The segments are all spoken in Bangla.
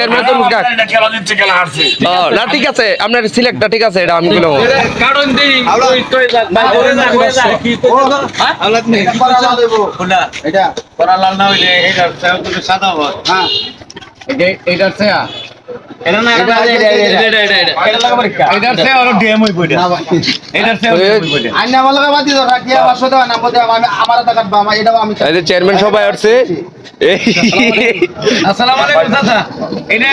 চেয়ারম্যান তরমুজ কাক খেলা দিচ্ছে খেলা হারছে। না ঠিক আছে আপনার সিলেক্টটা ঠিক আছে এটা আমি বলব কারণ দেই ভাই না এটা করা লাল না হইলে এটা সাদা হয় হ্যাঁ। এটা এটা চেয়ারম্যান সবাই আসছে। আসসালাম আসসালামু আলাইকুম দাদা এটা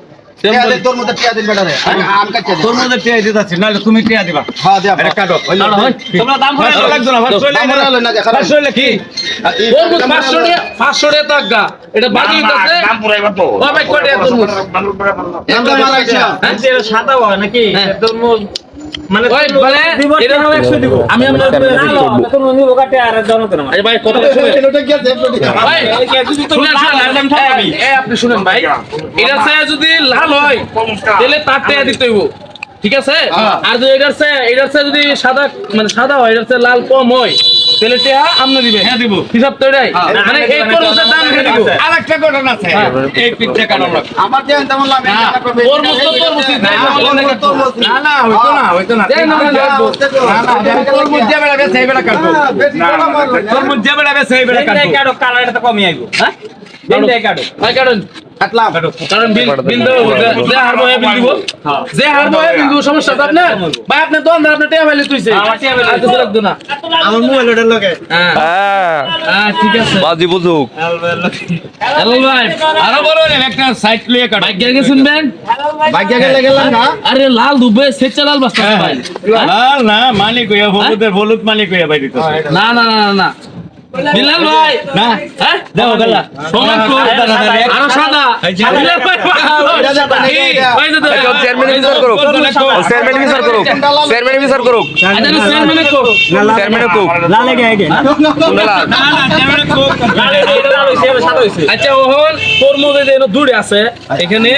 তোর মধ্যে টিয়া দিন বেটা রে আম তোর মধ্যে টিয়া দিতে আছে তুমি টিয়া দিবা। হ্যাঁ দে এটা কাটো। তোমরা দাম করে লাগতো না পাঁচশো দাম না দেখা পাঁচশো হইলে কি? তরমুজ 500 টাকা 500 টাকা টাকা এটা বাকি হইতাছে দাম পুরাইবা তো। ও ভাই কয়টা তরমুজ? আমরা মারাইছি হ্যাঁ সাদা হয় নাকি? তোর তরমুজ? মানে ওই এটা হলো 100 দিব। আমি আমরা তরমুজ নিবো কাটে আর জানো না আরে ভাই কথা শুনেন এটা কি আছে? ভাই শুনেন, শুনেন, এই, এই, আপনি শুনেন ভাই। এটা সে যদি লাল হয় তাহলে তার টাকা দিতে হইব। ঠিক আছে? আর যদি এটার যদি সাদা মানে সাদা হয় এটার লাল কম হয় তাহলে টাকা আপনি দিবে। হ্যাঁ দিব। হিসাব তো এটাই। মানে এই তরমুজের দাম হে দিব। আর ঘটনা আছে। এই পিঠা কাটানো লাগবে আমার দেন তেমন লাভ তরমুজ তো তরমুজ না না না হইতো না হইতো না। না, না, না, না না তরমুজ যে বেলা বেছে এই কাটবো। তরমুজ যে বেলা বেছে এই কাটবো। কাটো কালারটা তো কমই আইবো হ্যাঁ? বিল দেয় কাটো ভাই কারণ কাটলাম। কারণ বিল বিল দেবো যে- হারবো হে বিল দিব। যে হারবো হে বিল দিব সমস্যা তো আপনার। ভাই আপনি আপনি টাকা ফেলে তুইছে। আমার টাকা ফেলে লাগতো না। আমার মোবাইল ওটার লগে। হ্যাঁ। হ্যাঁ। হ্যাঁ ঠিক আছে। বাজি বুঝুক। হ্যালো ভাই আরও একটা সাইড লিয়ে কাটো। ভাই কে শুনবেন? ভাগ্য গেলে গেলাম না। আরে লাল দুবে সেচা লাল বাস্তা ভাই। না না মালিক হইয়া হলুদের হলুদ মালিক হইয়া বাইরে তো না না না না না। বিলাল ভাই না হ্যাঁ দাও গেলা সমান তো আরও সাদা বিলাল ভাই এই, ওই চেয়ারম্যান বিচার করুক চেয়ারম্যান বিচার করুক চেয়ারম্যান বিচার করুক আচ্ছা, আমি চেয়ারম্যান কুক লালে গে গে না না চেয়ারম্যান কোক এটা লাল হইছে এটা সাদা হইছে আচ্ছা ওহন তরমুজ এই যে দূরে আছে এখানে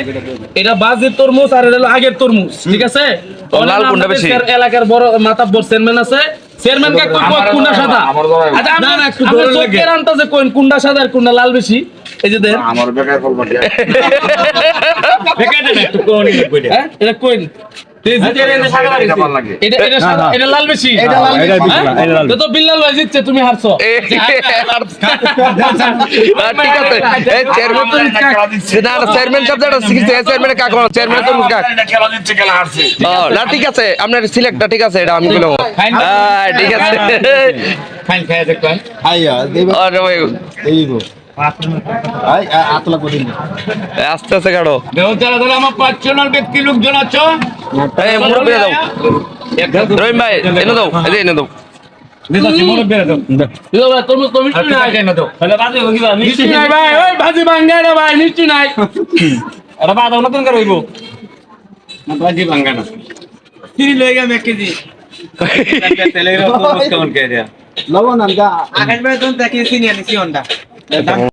এটা বাজির তরমুজ আর এটা আগের তরমুজ ঠিক আছে লাল কোনটা বেশি? এলাকার বড় মাথা বড় চেয়ারম্যান আছে চেয়ারম্যান কে কই কোনটা সাদা? আচ্ছা না, না, একটু ধরে লাগে। চোখের আন্তাজে কোন কোনটা সাদা আর কোনটা লাল বেশি। এই যে দেন। আমার বেকার বলব বেকার দেন একটু কোন হ্যাঁ এটা কোন এটা ভালো এটা এটা সাদা এটা লাল বেশি। এটা লাল বেশি। হ্যাঁ? তো তো বিল্লাল ভাই জিতছে তুমি হারছো। ঠিক আছে। চেয়ারম্যান চেয়ারম্যান শব্দটা শিখছে। চেয়ারম্যান কাক চেয়ারম্যান তো না ঠিক আছে। আপনার সিলেক্টটা ঠিক আছে এটা আমি বলব হ্যাঁ ঠিক আছে। আস্তে আস্তে কাটো। দেহ যারা যারা আমার পাঁচজনের ব্যক্তি লোকজন আছো। দাও। রহিম ভাই এনে দাও এনে দাও। দাও বিল্লাল ভাই তরমুজ তো মিষ্টি নাই। কেন দাও তাহলে বাজে হইবা মিষ্টি